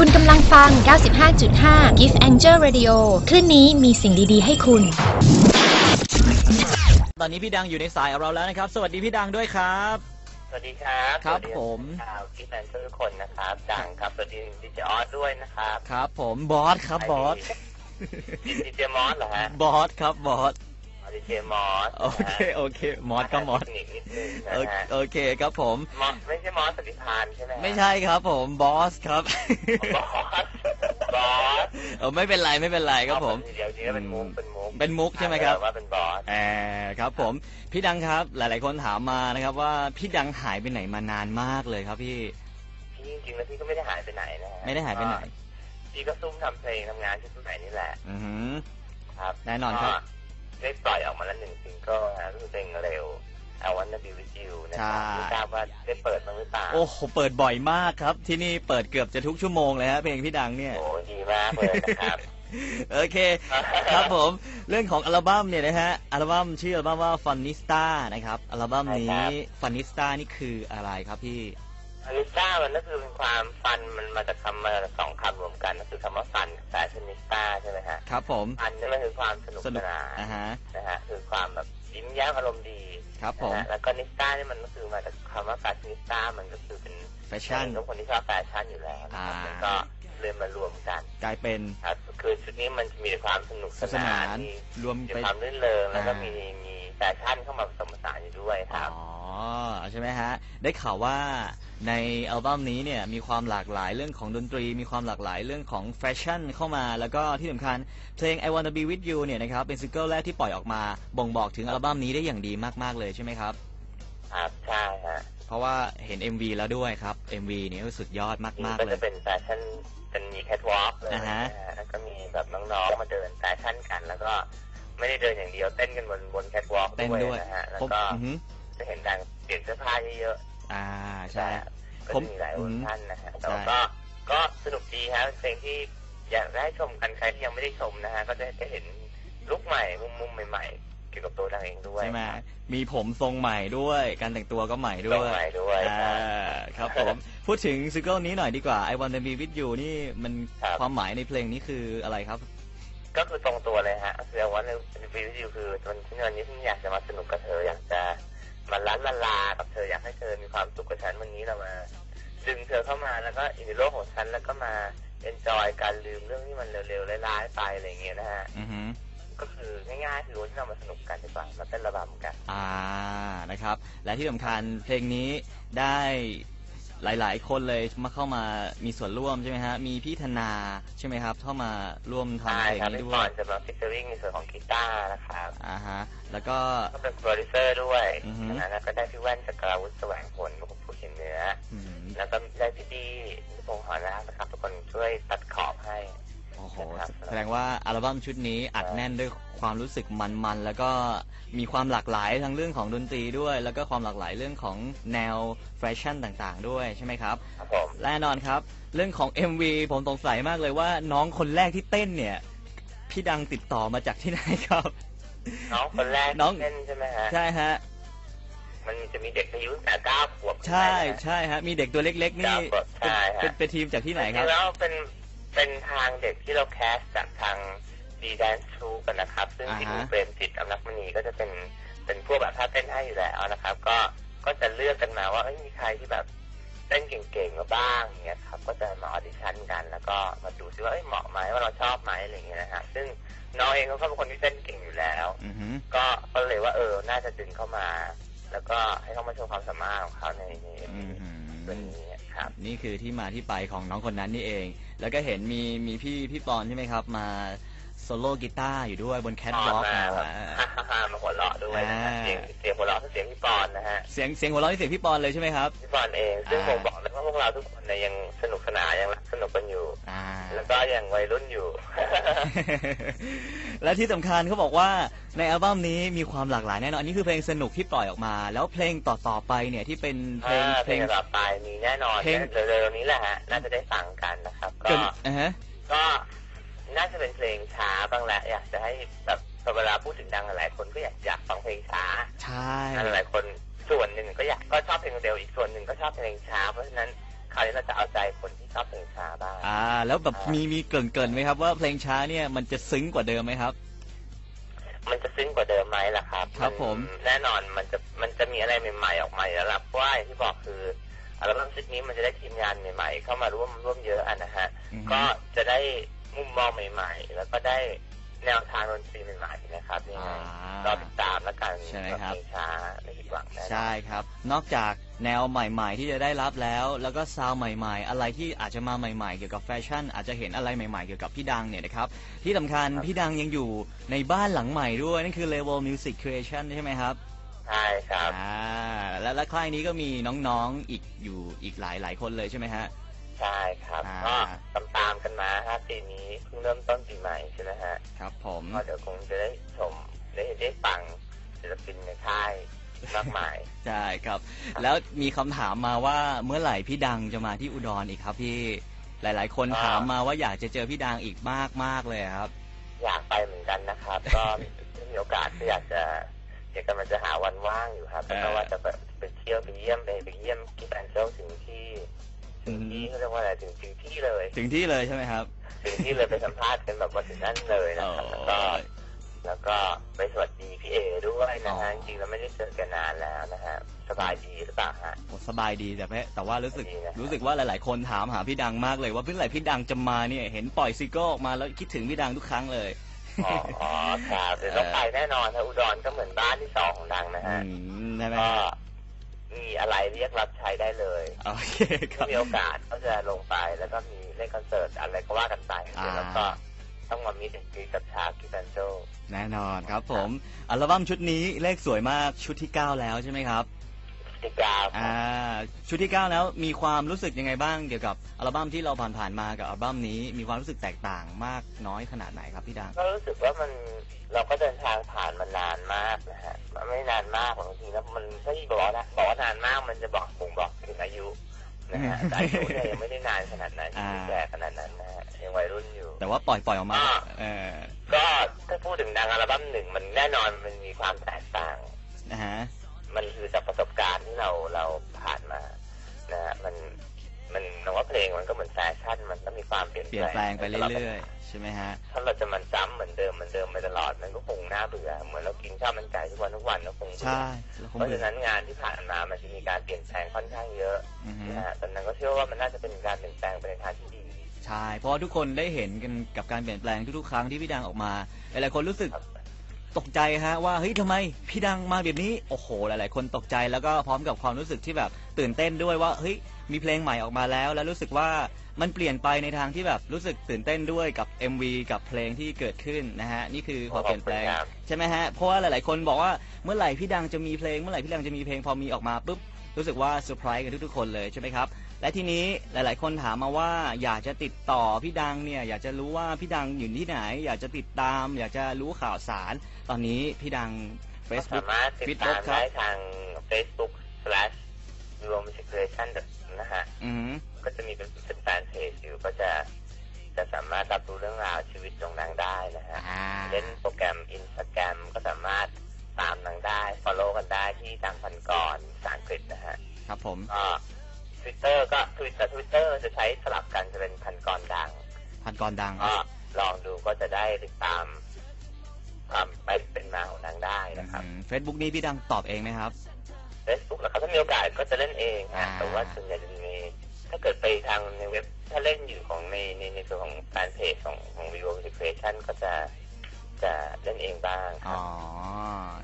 คุณกำลังฟัง 95.5 Gift Angel Radio คลื่นนี้มีสิ่งดีๆ ให้คุณ ตอนนี้พี่ดังอยู่ในสายกับเราแล้วนะครับ สวัสดีพี่ดังด้วยครับ สวัสดีครับครับสวัสดีผม ชาวคิดแมนทุกคนนะครับ ดังครับ สวัสดีดีเจออสด้วยนะครับ ครับผมบอสครับบอสดีเจมอสเหรอฮะ บอสครับบอส ดีเจมอสโอเคโอเคมอสก็มอสเทคนิคนิดนึงนะโอฮะโอเคครับผมมอสไม่ใช่มอสปฏิพานใช่ไหมฮะไม่ใช่ครับผมบอสครับบอสบอสเออไม่เป็นไรไม่เป็นไรครับผมเดี๋ยวนี้เป็นมุกเป็นมุกเป็นมุกใช่ไหมครับว่าเป็นบอสแอบครับผมพี่ดังครับ หลาย ๆ คนถามมานะครับ ว่าพี่ดังหายไปไหนมานานมากเลยครับพี่พี่จริงๆแล้วพี่ก็ไม่ได้หายไปไหนนะฮะไม่ได้หายไปไหนพี่ก็ซุ่มทำเพลงทำงานที่สมัยนี่แหละอือหือครับแน่นอนครับก็ ได้ปล่อยออกมาแล้วหนึ่งซิงเกิลนะก็คือเพลงเร็ว I Wanna Be With You นะครับใช่ไม่ทราบว่าได้เปิดบ้างหรือเปล่าโอ้โหเปิดบ่อยมากครับ ที่นี่เปิดเกือบจะทุกชั่วโมงเลยฮะเพลงพี่ดังเนี่ยโอ้ดีมากเลยนะครับโอเคครับผมเรื่องของอัลบั้มเนี่ยนะฮะอัลบั้มชื่ออัลบั้มว่า Funista นะครับอัลบั้มนี้ Funista นี่คืออะไรครับพี่ อลิซ่ามันก็คือเป็นความฟันมันมาจากคำมาจากสองคำรวมกันก็คือคำว่าฟันแฟชั่นนิสต้าใช่ไหมฮะครับผมฟันนี่มันคือความสนุกสสนุกนานอ่าฮะนะฮะคือความแบบยิ้มแย้มอารมณ์ดีครับผมนะฮะแล้วก็นิสต้านี่มันก็คือมาจากคำว่าแฟชั่นนิสต้ามันก็คือเป็นแฟชั่นเป็นคนที่ชอบแฟชั่นอยู่แล้วนะครับอ่าแล้วก็เลยมารวมกัน กลายเป็นครับคือชุดนี้มันจะมีแต่ความสนุกศาสนานมีรวมมีไปความรื่นเริงแล้วก็อ่ามีมีมีแฟชั่นเข้ามาผสม ผสานอยู่ด้วยครับ อ๋อใช่ไหมฮะ ได้ข่าวว่าในอัลบั้มนี้เนี่ยมีความหลากหลายเรื่องของดนตรี มีความหลากหลายเรื่องของแฟชั่นเข้ามา แล้วก็ที่สำคัญเพลง I Wanna Be With You เนี่ยนะครับเป็นซิงเกิลแรกที่ปล่อยออกมา บ่งบอกถึงอัลบั้มนี้ได้อย่างดีมาก ๆ เลยใช่ไหมครับ ครับใช่ฮะเพราะว่าเห็น MV แล้วด้วยครับ MV เนี่ยก็สุดยอดนี่มากก็ๆเลจะยเป็นแฟชั่นเป็นมีแคทวอล์กเลยอ่านะฮะฮะแล้วก็มีแบบน้องๆมาเดินแฟชั่นกันแล้วก็ ไม่ได้เดินอย่างเดียวเต้นกันบนบนแคทวอล์กเต้นด้ด้ววยยนะฮะแล้วผมก็อือหือจะเห็นดังเปลี่ยนเสื้อผ้าเยอะอ่าๆใช่ นะฮะก็ผมจะมีหลายเวอร์ชันนะฮะแต่ใช่ว่าก็ก็สนุกดีครับเป็นเพลงที่อยากได้ชมกันใครที่ยังไม่ได้ชมนะฮะก็จะได้เห็นลุคใหม่มุมๆใหม่ๆเกี่ยวกับตัวดังเองด้วยใช่ไหมมีผมทรงใหม่ด้วย การแต่งตัวก็ใหม่ด้ตัววยใหม่ด้วยอ่าครับผม พูดถึงซิงเกิลนี้หน่อยดีกว่า I Wanna Be With You นี่มันครับ ความหมายในเพลงนี้คืออะไรครับ ก็คือตรงตัวเลย ฮะคือว่าในวิดีโอคือวันที่วันนี้ฉันอยากจะมาสนุกกับเธออยากจะมาล้านลาลากับเธออยากให้เธอมีความสุขกับฉันวันนี้เรามาดึงเธอเข้ามาแล้วก็อยู่ในโลกของฉันแล้วก็มาเอนจอยการลืมเรื่องที่มันเร็วๆร้ายๆไปอะไรอย่างเงี้ยนะฮะก็คือง่ายๆคือวันที่เรามาสนุกกันดีกว่ามาเต้นระบำกัน อ่านะครับ และที่สำคัญเพลงนี้ได้ หลาย ๆ คนเลยมาเข้ามามีส่วนร่วมใช่ไหมฮะ มีพี่ธนาใช่ไหมครับ เข้ามาร่วมทำใช่เพลงครับนี้พี่ด้ปวอยนจะมาฟิชเชอริงในส่วนของกีตาร์นะครับอ่าฮะ แล้วก็ ก็เป็นโปรดิวเซอร์ด้วยอือฮึนะฮะแล้วก็ได้พี่แว่นจากกราวุฒิแสวงผลเป็นผู้เขียนเนื้อ อืมแล้วก็ได้พี่ดีนิพงศ์หอนาคนะครับทุกคนช่วยตัดขอบให้โอ้โหครับแสดงว่าอัลบั้มชุดนี้อัดแน่นด้วยความรู้สึกมันๆแล้วก็มีความหลากหลายทั้งเรื่องของดนตรีด้วย แล้วก็ความหลากหลายเรื่องของแนวแฟชั่นต่างๆ ด้วยใช่ไหมครับครับผมแน่นอนครับ เรื่องของ MV ผมสงสัยมากเลยว่าน้องคนแรกที่เต้นเนี่ย พี่ดังติดต่อมาจากที่ไหนครับ น้องคนแรกน้อง เล่นใช่ไหมฮะใช่ฮะ มันจะมีเด็กอายุตั้งแต่เก้าขวบใช่ขึ้นไปนะใช่ฮะมีเด็กตัวเล็กๆ นี่ครับเป็นใช่ฮะเป็นเป็นทีมจากที่ไหนคจรับงๆแล้วเป็น เป็นทางเด็กที่เราแคสจากทางดีแดนทูกันนะครับ ซึ่งอ่าฮะที่คุณเปรมจิตอำนักมณีก็จะเป็นเป็นพวกแบบท่าเต้นให้อยู่แล้วนะครับ ก็ก็จะเลือกกันมาว่าเอ้ยมีใครที่แบบเต้นเก่งๆมาบ้างอย่างเงี้ยครับ ก็จะมาออดิชั่นกัน แล้วก็มาดูซิว่าเอ้ยเหมาะไหมว่าเราชอบไหมอะไรอย่างเงี้ยนะฮะซึ่งน้องเองเขาก็เป็นคนที่เต้นเก่งอยู่แล้วอือหือก็ก็เลยว่าเออน่าจะดึงเข้ามา แล้วก็ให้เขามาโชว์ความสามารถของเขาในในอือหือวันนี้ ครับ นี่คือที่มาที่ไปของน้องคนนั้นนี่เอง แล้วก็เห็นมีมีพี่พี่ปอนใช่ไหมครับ มาโซโล่กีตาร์อยู่ด้วยบนแคทวอล์กมานะแบบอ่าฮ่าฮ่ามาหัวเราะด้วยนะฮะอ่าเสียงเสียงหัวเราะคือเสียงพี่ปอนนะฮะ เสียงเสียงหัวเราะที่เสียงพี่ปอนเลยใช่ไหมครับ พี่ปอนเอง ซึ่งอ่า ผมบอกเลยว่าพวกเราทุกคนเนี่ยยังสนุกสนานยังรักส นุกกันอยู่ อ่า แล้วก็ยังวัยรุ่นอยู่ และที่สำคัญเขาบอกว่าในอัลบั้มนี้มีความหลากหลายแน่นอนอันนี้คือเพลงสนุกที่ปล่อยออกมา แล้วเพลงต่อๆไปเนี่ยที่เป็นเพลงอ่าเพเพลลงงต่อไปมีแน่นอนเพลง เร็วๆนี้แหละฮะ น่าจะได้ฟังกันนะครับ ก็เกินอ่าฮะ ก็น่าจะเป็นเพลงช้าบ้างแหละ อยากจะให้แบบพอเวลาพูดถึงดังหลายคนก็อยากอยากฟังเพลงช้า ใช่ หลายคนส่วนหนึ่งก็อยากก็ชอบเพลงเร็วอีกส่วนหนึ่งก็ชอบเพลงช้า เพราะฉะนั้นคคราวนี้เราจะเอาใจคนาบ้างอ่าแล้วแบบอ่ามีมีมีเกริ่นๆไหมครับว่าเพลงช้าเนี่ยมันจะซึ้งกว่าเดิมไหมครับ มันจะซึ้งกว่าเดิมไหมล่ะครับครับผม นแน่นอนมันจะมันจะมีอะไรใหม่ๆออกมาอยู่แล้วล่ะเพราะว่าอย่างที่บอกคืออัลบั้มชุดนี้มันจะได้ทีมงานใหม่ ๆ เข้ามาร่วมร่วมเยอะอะนะฮะอือฮึ ก็จะได้มุมมองใหม่ ๆ แล้วก็ได้ แนวทางดนตรีใหม่ๆนะครับยังไงอ่ารอติดตามแล้วกันใช่ไหมกับครับเพลงช้าไม่ผิดหวังแน่นอนใช่ครับ นอกจากแนวใหม่ ๆ ที่จะได้รับแล้ว แล้วก็ซาวด์ใหม่ ๆ อะไรที่อาจจะมาใหม่ๆ เกี่ยวกับแฟชั่น อาจจะเห็นอะไรใหม่ๆ เกี่ยวกับพี่ดังเนี่ยนะครับที่สำคัญครับพี่ดังยังอยู่ในบ้านหลังใหม่ด้วย นั่นคือ Level Music Creation ใช่ไหมครับใช่ครับอ่าและและค่ายนี้ก็มีน้องๆอีกอยู่อีกหลายหลายคนเลยใช่ไหมฮะใช่ครับอ่าก็ตามตามๆกันมาฮะปีนี้เพิ่งเริ่มต้นปีใหม่ใช่ไหมฮะครับ ผมก็เดี๋ยวคงจะได้ชมได้ได้ฟังศิลปินในค่ายมากมายใช่ครับ แล้วมีคำถามมาว่าเมื่อไหร่พี่ดังจะมาที่อุดรอีกครับพี่หลาย ๆ คนอ่าถามมาว่าอยากจะเจอพี่ดังอีกมากๆเลยครับ อยากไปเหมือนกันนะครับ ก็ถ้ามีโอกาสก็อยากจะอยากกำลังจะหาวันว่างอยู่ครับเออแล้วก็ว่าจะไปไปเที่ยวไปเยี่ยมไปไปเยี่ยมกิฟแอนเจลถึงที่ ถึงที่อืมเขาเรียกว่าอะไรถึงถึงที่เลย ถึงที่เลยใช่ไหมครับ ถึงที่เลยไปสัมภาษณ์กันแบบว่าถึงนั่นเลยนะครับแล้วก็แล้วก็ไปสวัสดีพี่เอด้วยนะอ๋ฮะอจริงๆเราไม่ได้เจอกันนานแล้วนะฮะสบายดีหรือเปล่าฮะโอ้สบายดีแต่แม่แต่ว่ารู้สึกดีนะครับรู้สึกว่าหลาย ๆ คนถามหาพี่ดังมากเลย ว่าเมื่อไหร่พี่ดังจะมาเนี่ยเห็นปล่อยซิงเกิลออกมาแล้วคิดถึงพี่ดังทุกครั้งเลยอ๋ออ๋อครับเดี๋ยวต้องไปแน่นอนนะอุดรก็เหมือนบ้านที่สองของดังนะอืฮะมใช่ไหมก็ฮะ มีอะไรเรียกรับใช้ได้เลยโอเคคถ้ารับมีโอกาสก็จะลงไปแล้วก็มีเล่นคอนเสิร์ตอะไรก็ว่ากันไปอ่าแล้วก็ต้องมามีเด็กกีกับชาร์กิแฟนโจแน่นอนครับผม อัลบั้มชุดนี้เลขสวยมากชุดที่ 9 แล้วใช่ไหมครับ ติกาอ่าชุดที่ 9 แล้วมีความรู้สึกยังไงบ้างเกี่ยวกับอัลบั้มที่เราผ่านๆมากับอัลบั้มนี้ มีความรู้สึกแตกต่างมากน้อยขนาดไหนครับพี่ดัง ก็รู้สึกว่ามันเราก็เดินทางผ่านมานานมากนะฮะมันไม่นานมากบางทีแล้วมันถ้าที่บอกนะบอกว่านานมากมันจะบอกบ่งบอกถึงอายุนะฮะแต่อายุเนี่ยยังไม่ได้นานขนาดนั้นอ่า ยังไม่แก่ขนาดนั้นนะฮะยังวัยรุ่นอยู่ แต่ว่าปล่อยปล่อยออกมาอ่า เออก็ถ้าพูดถึงดังอัลบั้มหนึ่งมันแน่นอนมันมีความแตกต่างนะฮะ มันคือจากประสบการณ์ที่เราเราผ่านมานะฮะมันมันเราว่าเพลงมันก็เหมือนแฟชั่นมันต้องมีความเปลี่ยนเปลี่ยนแปลงไปเรื่อยๆใช่ไหมฮะๆถ้าเราจะมันซ้ำเหมือนเดิมเหมือนเดิมไปตลอดมันก็คงน่าเบื่อเหมือนเรากินข้าวมันไก่ทุกวันทุกวันก็คงเบื่อใช่แล้วคงเพราะเบื่ฉะอนั้นงานที่ผ่านมามันจะมีการเปลี่ยนแปลงค่อนข้างเยอะอือฮึนะฮะตอนนั้นก็เชื่อว่ามันน่าจะเป็นการเปลี่ยนแปลงไปในทางที่ดีใช่เพราะว่าทุกคนได้เห็นกันกับการเปลี่ยนแปลงทุกๆครั้งที่พี่ดังออกมาหลายๆคนรู้สึกครับ ตกใจฮะว่าเฮ้ยทำไมพี่ดังมาแบบนี้โอ้โหหลาย ๆ คนตกใจแล้วก็พร้อมกับความรู้สึกที่แบบตื่นเต้นด้วยว่าเฮ้ยมีเพลงใหม่ออกมาแล้ว แล้วรู้สึกว่า มันเปลี่ยนไปในทางที่แบบรู้สึกตื่นเต้นด้วยกับ MV กับเพลงที่เกิดขึ้นนะฮะนี่คือความเปลี่ยนแปลงขอบคุณครับใช่ไหมฮะเพราะว่าหลาย ๆ คนบอกว่าเมื่อไหร่พี่ดังจะมีเพลง เมื่อไหร่พี่ดังจะมีเพลงพอมีออกมาปุ๊บรู้สึกว่าเซอร์ไพรส์กันทุกๆคนเลยใช่ไหมครับและทีนี้หลาย ๆ คนถามมาว่าอยากจะติดต่อพี่ดังเนี่ยอยากจะรู้ว่าพี่ดังอยู่ที่ไหน อยากจะติดตาม อยากจะรู้ข่าวสาร ตอนนี้พี่ดังก็ Facebook สามารถติด Facebook ตามครับได้ทาง Facebook slash r o m s i c r a t i o n นะฮะอืมก็จะมีเป็น ก็จะจะสามารถรับรู้เรื่องราวชีวิตของนางได้นะฮะ อ่าเล่นโปรแกรมอินสตาแกรมก็สามารถตามนางได้ follow กันได้ที่ทางพันกรภาษาอังกฤษนะฮะ ครับผม ก็ทวิตเตอร์ก็ทวิตแต่ทวิตเตอร์จะใช้สลับกันจะเป็นพันกรดัง พันกรดังก็ลองดูก็จะได้ติดตามความไปเป็นมาของนางได้นะครับเฟซบุ๊กนี้พี่ดังตอบเองไหมครับ Facebook แล้วครับถ้ามีโอกาสก็จะเล่นเองฮะอ่า แต่ว่าส่วนใหญ่จะมีถ้าเกิดไปทางในเว็บ ถ้าเล่นอยู่ของในในในส่วนของแฟนเพจของของ Vivo Creation ก็จะจะเล่นเองบ้างคอ๋รัอบ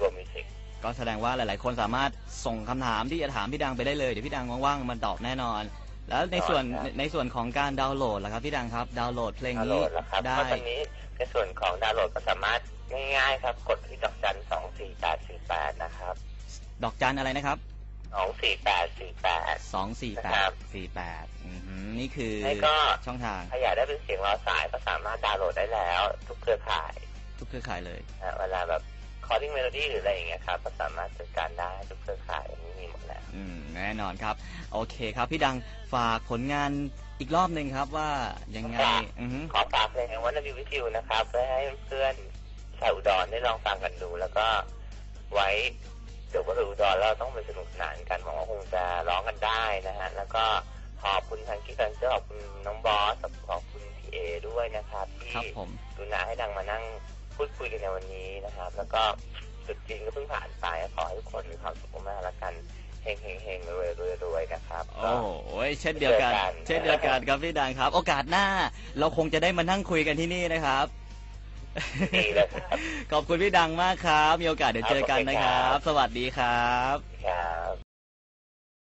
รวมมิวสิกก็แสดงว่าหลาย ๆ คนสามารถส่งคำถามที่จะถามพี่ดังไปได้เลย เดี๋ยวพี่ดังว่าง ๆ มันตอบแน่นอน แล้วในส่วนครับในส่วนของการดาวน์โหลดล่ะครับพี่ดังครับดาวน์โหลดเพลงดาวน์โหลนี้ดแล้วครับได้ เพราะตอนนี้ในส่วนของดาวน์โหลดก็สามารถง่ายๆครับ กดที่ดอกจันสองสี่แปดสี่แปดนะครับ ดอกจันอะไรนะครับ สองสี่แปดสี่แปด สองสี่แปครัดบ สี่แปดนี่คือแล้วก็ช่องทางถ้าอยากได้เป็นเสียงรอสายก็สามารถดาวน์โหลดได้แล้ว ทุกเครือข่ายทุกเครือข่ายเลย นะเวลาแบบ calling melody หรืออะไรอย่างเงี้ยครับ ก็สามารถจัดการได้ทุกเครือข่ายอันนี้มีหมดแล้ว อืมแน่นอนครับ โอเคครับพี่ดังฝากผลงานอีกรอบหนึ่งครับว่ายังไงฝากอือฮึขอฝากเพลงวันนบิวิทิวนะครับเพื่อให้เพื่อนชาวอุดรได้ลองฟังกันดู แล้วก็ไว้ เดี๋ยวว่าอุดรแล้วเราต้องไปสนุกสนานกันหวังว่าคงจะร้องกันได้นะฮะแล้วก็ขขอบคุณทางกิ๊กแอนเจอร์ขอบคุณน้องบอสขอบคุณพีเอด้วยนะครับที่ครับผมดูนาให้ดังมานั่งพูดคุยกันในวันนี้นะครับ แล้วก็จุดจริงก็เพิ่งผ่านไปขอให้ทุกคนมีความสุขมากๆแล้วกันเฮงเฮงเฮงรวยรวยรวยนะครับ โอ้โหเช่นเดียวกันเจอกัน เช่นเดียวกันครับพี่ดังครับ โอกาสหน้า เราคงจะได้มานั่งคุยกันที่นี่นะครับ ดีเลยครับขอบคุณพี่ดังมากครับ มีโอกาสเดี๋ยวเจอกันนะครับ สวัสดีครับ ครับ